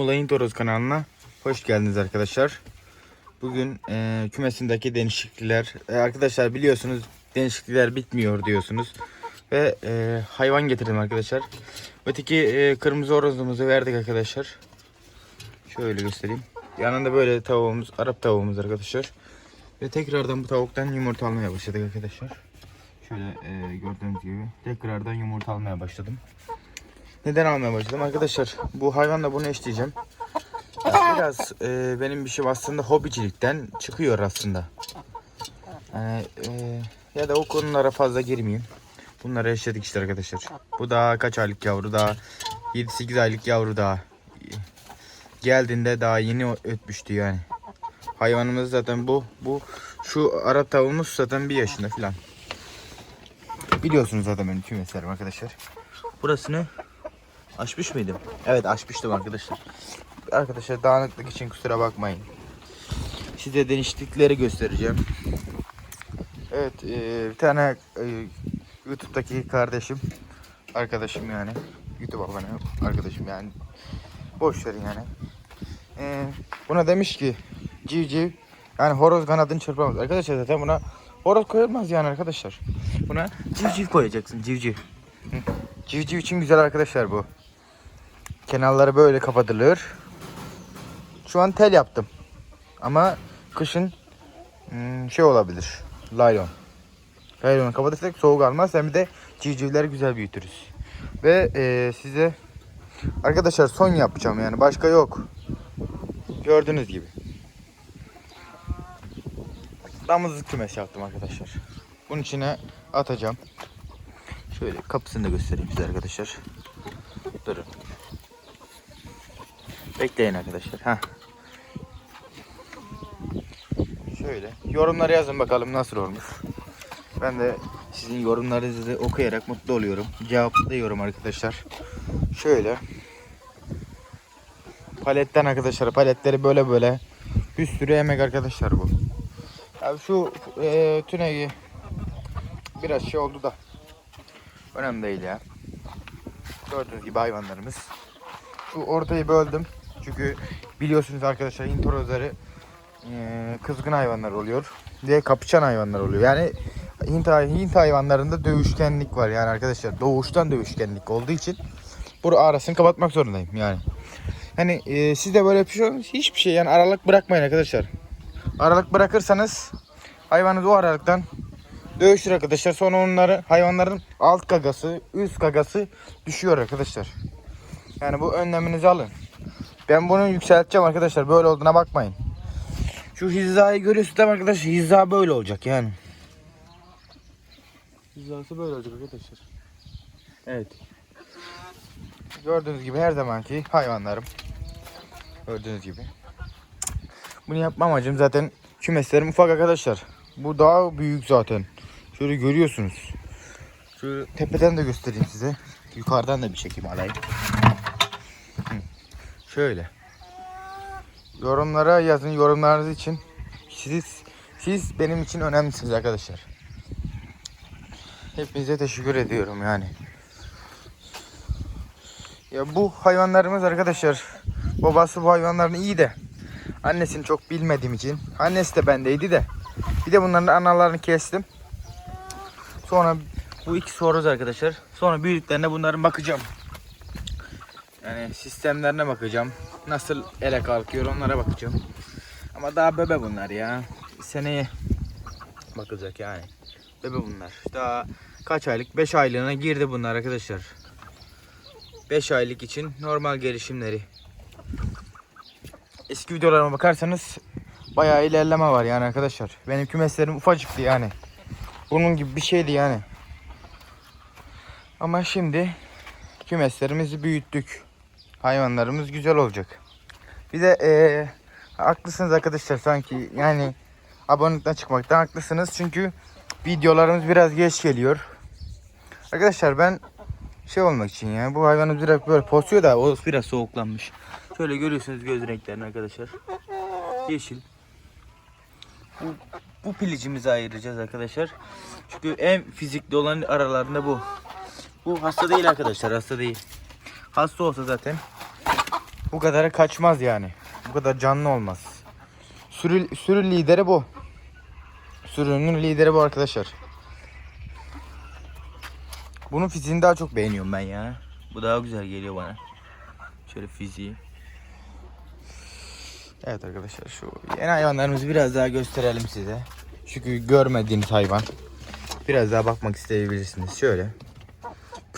Olayın Toros kanalına hoş geldiniz arkadaşlar. Bugün e, kümesindeki değişiklikler e, arkadaşlar biliyorsunuz değişiklikler bitmiyor diyorsunuz ve e, hayvan getirdim arkadaşlar. Öteki e, kırmızı horozumuzu verdik arkadaşlar. Şöyle göstereyim. Yanında böyle tavuğumuz Arap tavuğumuz arkadaşlar. Ve tekrardan bu tavuktan yumurta almaya başladık arkadaşlar. Şöyle e, gördüğünüz gibi tekrardan yumurta almaya başladım. Neden almaya başladım? Arkadaşlar bu hayvanla bunu eşleyeceğim. Biraz e, benim bir şey aslında hobicilikten çıkıyor aslında. Yani, e, ya da o konulara fazla girmeyeyim. Bunları eşledik işte arkadaşlar. Bu daha kaç aylık yavru daha 7-8 aylık yavru daha. Geldiğinde daha yeni ötmüştü yani. Hayvanımız zaten bu. Bu şu Arap tavuğumuz zaten bir yaşında falan. Biliyorsunuz zaten benim kümeslerim arkadaşlar. Burasını Açmış mıydım? Evet açmıştım arkadaşlar. Arkadaşlar dağınıklık için kusura bakmayın. Size değişiklikleri göstereceğim. Evet e, bir tane e, YouTube'daki kardeşim arkadaşım yani YouTube abone arkadaşım yani boş yani. E, buna demiş ki civciv yani horoz kanadını çırpamaz. Arkadaşlar zaten buna horoz koyulmaz yani arkadaşlar. Buna civciv koyacaksın civciv. Hı. Civciv için güzel arkadaşlar bu. Kenarları böyle kapatılır. Şu an tel yaptım. Ama kışın hmm, şey olabilir. Laylon. Laylonu kapatırsak soğuk almaz. Hem de civcivleri güzel büyütürüz. Ve e, size arkadaşlar son yapacağım yani başka yok. Gördüğünüz gibi. Damızlık kümes yaptım arkadaşlar. Bunun içine atacağım. Şöyle kapısını da göstereyim size arkadaşlar. Durun. Bekleyin arkadaşlar. Ha. Şöyle. Yorumları yazın bakalım nasıl olmuş. Ben de sizin yorumlarınızı okuyarak mutlu oluyorum. Cevaplıyorum arkadaşlar. Şöyle. Paletten arkadaşlar. Paletleri böyle böyle. Bir sürü emek arkadaşlar bu. Abi şu e, tüneyi biraz şey oldu da. Önemli değil ya. Gördüğünüz gibi hayvanlarımız. Şu ortayı böldüm. Çünkü biliyorsunuz arkadaşlar hintorozları e, kızgın hayvanlar oluyor. Diye kapışan hayvanlar oluyor. Yani Hint, Hint hayvanlarında dövüşkenlik var yani arkadaşlar. Doğuştan dövüşkenlik olduğu için bu arasını kapatmak zorundayım yani. Hani e, siz de böyle bir şey hiçbir şey yani aralık bırakmayın arkadaşlar. Aralık bırakırsanız hayvanınız o aralıktan dövüşür arkadaşlar. Sonra onları hayvanların alt gagası, üst gagası düşüyor arkadaşlar. Yani bu önleminizi alın. Ben bunu yükselteceğim arkadaşlar. Böyle olduğuna bakmayın. Şu hizayı görüyorsunuz değil mi arkadaşlar? Hiza böyle olacak yani. Hizası böyle olacak arkadaşlar. Evet. Gördüğünüz gibi her zamanki hayvanlarım. Gördüğünüz gibi. Bunu yapma amacım zaten kümeslerim ufak arkadaşlar. Bu daha büyük zaten. Şöyle görüyorsunuz. Şu tepeden de göstereyim size. Yukarıdan da bir çekim alayım. Şöyle. Yorumlara yazın yorumlarınız için. Siz siz benim için önemlisiniz arkadaşlar. Hepinize teşekkür ediyorum yani. Ya bu hayvanlarımız arkadaşlar babası bu hayvanların iyi de annesini çok bilmediğim için annesi de bendeydi de bir de bunların analarını kestim. Sonra bu iki horoz arkadaşlar. Sonra büyüdüklerine bunların bakacağım. Yani sistemlerine bakacağım. Nasıl ele kalkıyor onlara bakacağım. Ama daha bebe bunlar ya. Seneye bakılacak yani. Bebe bunlar. Daha kaç aylık? 5 aylığına girdi bunlar arkadaşlar. 5 aylık için normal gelişimleri. Eski videolarıma bakarsanız bayağı ilerleme var yani arkadaşlar. Benim kümeslerim ufacıktı yani. Bunun gibi bir şeydi yani. Ama şimdi kümeslerimizi büyüttük. Hayvanlarımız güzel olacak. Bir de ee, haklısınız arkadaşlar sanki yani abonelikten çıkmaktan haklısınız. Çünkü videolarımız biraz geç geliyor. Arkadaşlar ben şey olmak için yani bu hayvanı biraz böyle posuyor da o biraz soğuklanmış. Şöyle görüyorsunuz göz renklerini arkadaşlar. Yeşil. Bu, bu pilicimizi ayıracağız arkadaşlar. Çünkü en fizikli olan aralarında bu. Bu hasta değil arkadaşlar hasta değil. Hasta olsa zaten bu kadar kaçmaz yani. Bu kadar canlı olmaz. Sürü, sürü lideri bu. Sürünün lideri bu arkadaşlar. Bunun fiziğini daha çok beğeniyorum ben ya. Bu daha güzel geliyor bana. Şöyle fiziği. Evet arkadaşlar şu yeni hayvanlarımızı biraz daha gösterelim size. Çünkü görmediğiniz hayvan. Biraz daha bakmak isteyebilirsiniz. Şöyle.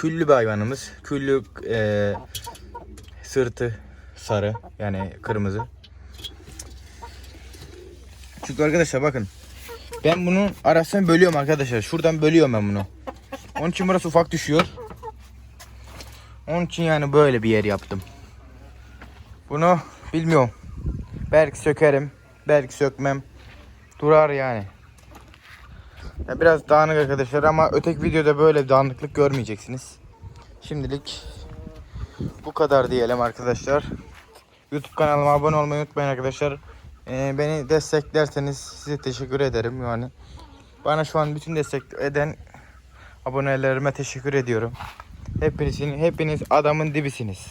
Küllü bir hayvanımız. Küllü eee, sırtı sarı yani kırmızı. Çünkü arkadaşlar bakın. Ben bunun arasını bölüyorum arkadaşlar. Şuradan bölüyorum ben bunu. Onun için burası ufak düşüyor. Onun için yani böyle bir yer yaptım. Bunu bilmiyorum. Belki sökerim. Belki sökmem. Durar yani. Ya biraz dağınık arkadaşlar ama öteki videoda böyle dağınıklık görmeyeceksiniz. Şimdilik bu kadar diyelim arkadaşlar. YouTube kanalıma abone olmayı unutmayın arkadaşlar. Ee, beni desteklerseniz size teşekkür ederim yani. Bana şu an bütün destek eden abonelerime teşekkür ediyorum. Hepinizin hepiniz adamın dibisiniz.